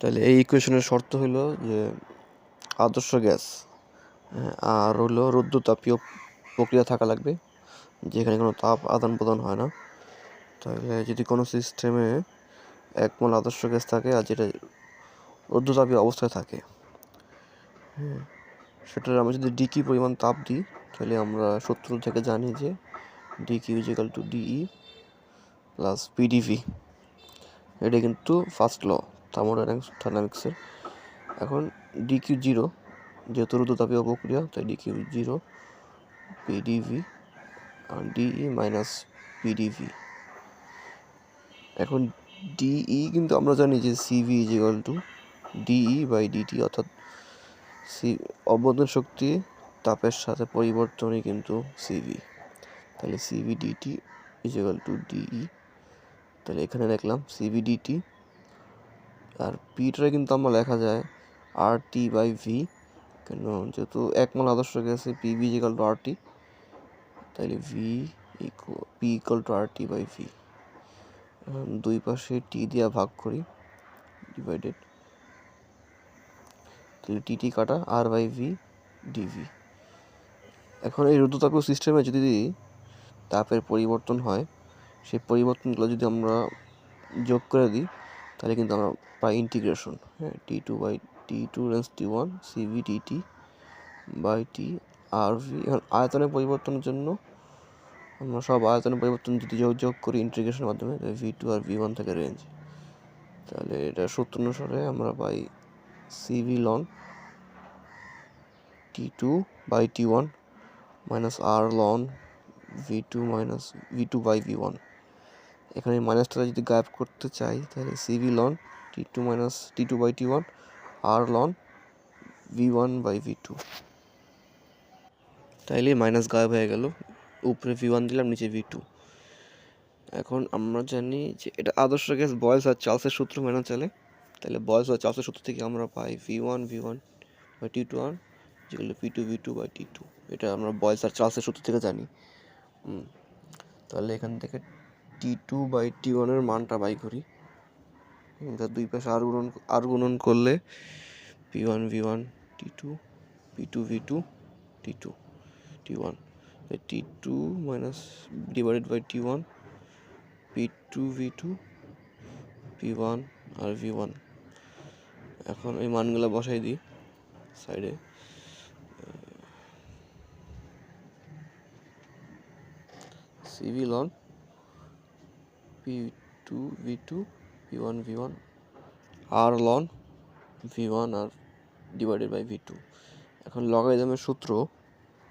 তাহলে এই ইকুয়েশনের শর্ত হলো যে আদর্শ গ্যাস হ্যাঁ, আর হলো রুদ্রতাপীয় প্রক্রিয়া থাকা লাগবে যেখানে কোনো তাপ আদান প্রদান হয় না। তাহলে যদি কোনো সিস্টেমে একমল আদর্শ গ্যাস থাকে আর যেটা রুদ্রতাপীয় অবস্থায় থাকে হ্যাঁ সেটার আমরা যদি ডিকি পরিমাণ তাপ দিই তাহলে আমরা সূত্র থেকে জানি যে DQ is equal to DE plus PDV এটা কিন্তু ফার্স্ট ল থার্মোডাইনামিক্সের এখন ডিকিউ জিরো যেহেতু রুদ্রতাপীয় প্রক্রিয়া তাই ডিকিউ জিরো পিডিভি আর ডিই মাইনাস পিডিভি এখন ডিই কিন্তু আমরা জানি যে CV is equal to DE by DT অর্থাৎ সি অবদান শক্তি তাপের সাথে পরিবর্তনই কিন্তু সিভি তাহলে CV DT is equal to DE তাহলে এখানে লিখলাম সিভি ডিটি আর পিটা কিন্তু আমরা লেখা যায় আর টি বাই ভি কেন যেহেতু একমল আদর্শ গেছে P V equal to R T তাহলে V P equal to R T by V দুই পাশে টি দিয়া ভাগ করি ডিভাইডেড তাহলে টি টি কাটা আর বাই ভি ডিভি এখন এই রুদ্রতাপীয় সিস্টেমে যদি তাপের পরিবর্তন হয় সেই পরিবর্তনগুলো যদি আমরা যোগ করে দিই তাহলে কিন্তু আমরা পাই ইন্টিগ্রেশন হ্যাঁ T two by T two range T one CV T by T R V এখন আয়তনের পরিবর্তনের জন্য আমরা সব আয়তনের পরিবর্তন যদি যোগ যোগ করি ইন্টিগ্রেশনের মাধ্যমে ভি টু আর ভি ওয়ান থেকে রেঞ্জ তাহলে এটা সূত্র অনুসারে আমরা পাই CV ln T two by T one minus R ln V two minus V two by V one এখানে মাইনাসটা যদি গায়েব করতে চাই, তাহলে CV ln T two minus T two by T one R ln V one by V two তাইলে minus গায়েব হয়ে গেল, উপরে ভি ওয়ান দিলাম, নিচে ভি টু এখন আমরা জানি যে এটা আদর্শ গ্যাস বয়েলস আর চার্লসের সূত্র মেনে চলে। তাহলে বয়েলস আর চার্লসের সূত্র থেকে আমরা পাই V one V one by T two one যেগুলো P two V two by T two এটা আমরা বয়েলস আর চার্লসের সূত্র থেকে জানি। তাহলে এখান থেকে টি টু বাই টি ওয়ানের মানটা বাই করি। তার দুই পাশে আর গুণন আর গুণন করলে P one V one T two P two V two T two T one T two minus divided by T one P two V two P one R V one এখন এই মানগুলো বসাই দিই সাইডে সিভিল অন v2 v2 v1 v1 r ln v1 r divided by v2 এখন লগারিদমের সূত্র,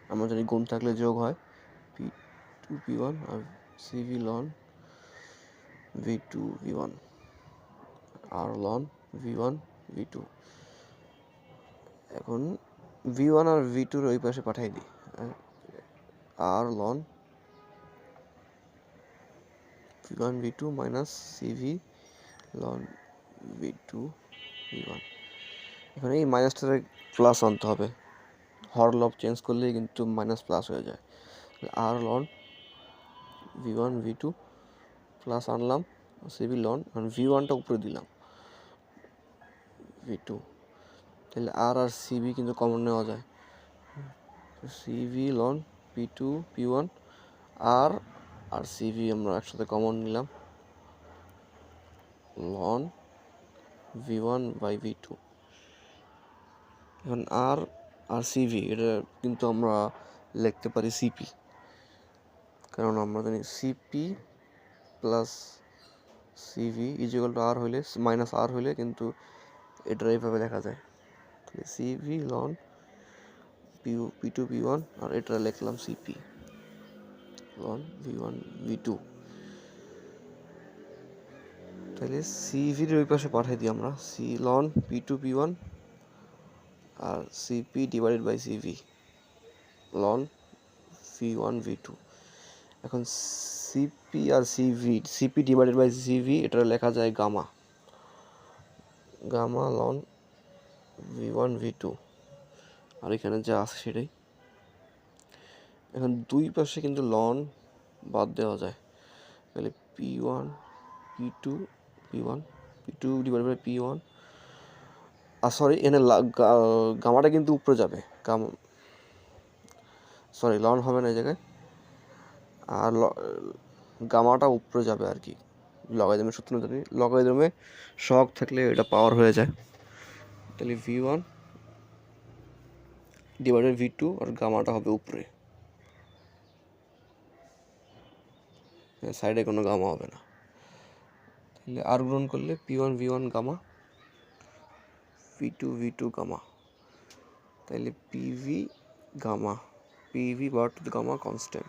আমরা জানি গুণ থাকলে যোগ হয় p2 p1 আর cv ln v2 v1 r ln v1 v2 এখন v1 আর v2 এর ওই পাশে পাঠাই দিই হ্যাঁ? R ln minus CV ln V two V one এখানে এই মাইনাসটারে প্লাস আনতে হবে। হর লব চেঞ্জ করলেই কিন্তু মাইনাস প্লাস হয়ে যায়। R ln V one V two plus আনলাম সিভি লন আর ভি ওয়ানটা উপরে দিলাম ভি টু তাহলে আর আর সিভি কিন্তু কমন নেওয়া যায়। CV ln P two P one R আর সিভি আমরা একসাথে কমন নিলাম। Ln V one by V two এখন আর আর সিভি এটা কিন্তু আমরা লিখতে পারি সিপি কারণ আমরা জানি CP plus CV is equal to R হইলে মাইনাস আর হইলে কিন্তু এটা এইভাবে দেখা যায়। CV ln P two P one আর এটা লিখলাম CP ln V one V two তাহলে সিভির ওই পাশে পাঠাই দিই আমরা। C ln P two P one R CP divided by CV ln V one V two এখন CP R CV CP divided by CV এটা লেখা যায় gamma gamma ln V one V two আর এখানে যা আছে সেটাই। এখন দুই পাশে কিন্তু লন বাদ দেওয়া যায়। তাহলে P one P two P one P two divide by P one R sorry এখানে গামাটা কিন্তু উপরে যাবে। গাম সরি লন হবে না এই জায়গায়। আর গামাটা উপরে যাবে আর কি। লগাইদমে সূত্র জানি। লগাইদমে শক থাকলে এটা পাওয়ার হয়ে যায়। তাহলে V one divided V two আর গামাটা হবে উপরে। সাইডে কোনো গামা হবে না। তাহলে আর গ্রহণ করলে P one V one gamma P two V two gamma তাহলে পিভি গামা পিভি বার টু গামা কনস্ট্যান্ট